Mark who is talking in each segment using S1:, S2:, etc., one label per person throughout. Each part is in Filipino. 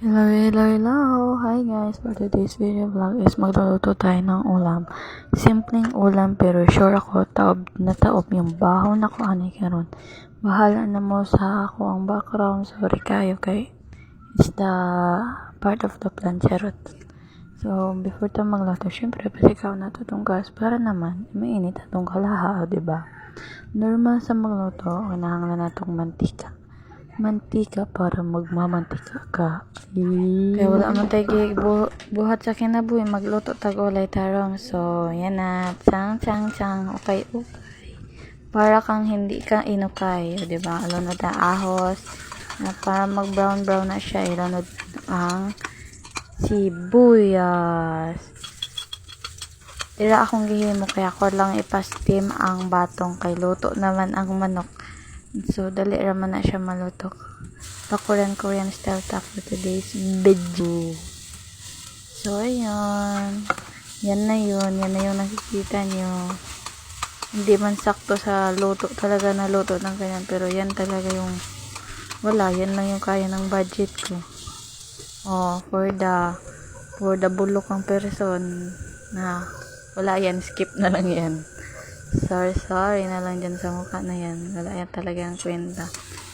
S1: Hello, hello, hello! Hi guys! For today's video vlog is magluluto tayo ng ulam. Simpleng ulam pero sure ako taob na taob yung baho na ko ani karon. Bahala na mo sa ako ang background. Sorry kayo kay it's the part of the plan charot. So, before ta magluto, syempre pasikaw na to tong gas para naman mainit atong kalaha, di ba? Normal sa magluto, kinahanglan natong mantika mantika para magmamantika ka. Kaya wala man tayo gi- bu- buhat sa kinabuhi, magluto tag ulay tarong. So, yan na. Chang, chang, chang. Okay, okay. Para kang hindi ka inukay. di ba? Alunod na ahos. Na para mag-brown brown na siya, ilunod ang sibuyas. Ira akong gihimo kaya ko lang ipastim ang batong kay luto naman ang manok. So, dali raman na siya maluto. Pa Korean Korean style talk for today's video. So, ayun. Yan na yun. Yan na yung nakikita nyo. Hindi man sakto sa luto. Talaga na luto ng ganyan. Pero yan talaga yung wala. Yan lang yung kaya ng budget ko. Oh, for the for the bulok ang person na wala yan. Skip na lang yan. Sorry, sorry na lang dyan sa mukha na yan. Wala yan talaga ang kwenta.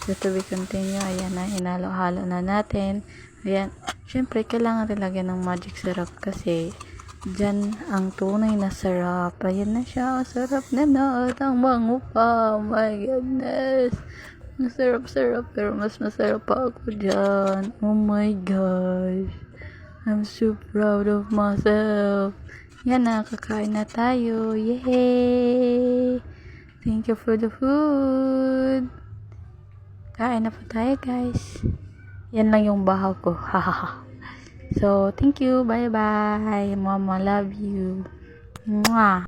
S1: So, to be continue, ayan na, inalo-halo na natin. Ayan, syempre, kailangan talaga ng magic syrup kasi dyan ang tunay na sarap. Ayan na siya, sarap na na ang bango pa. Oh my goodness. Ang sarap-sarap, pero mas masarap pa ako dyan. Oh my gosh. I'm so proud of myself. Yan na, kakain na tayo. Yay! Thank you for the food. Kain na po tayo, guys. Yan lang yung bahaw ko. Hahaha. so, thank you. Bye-bye. Mama, love you. Mwah.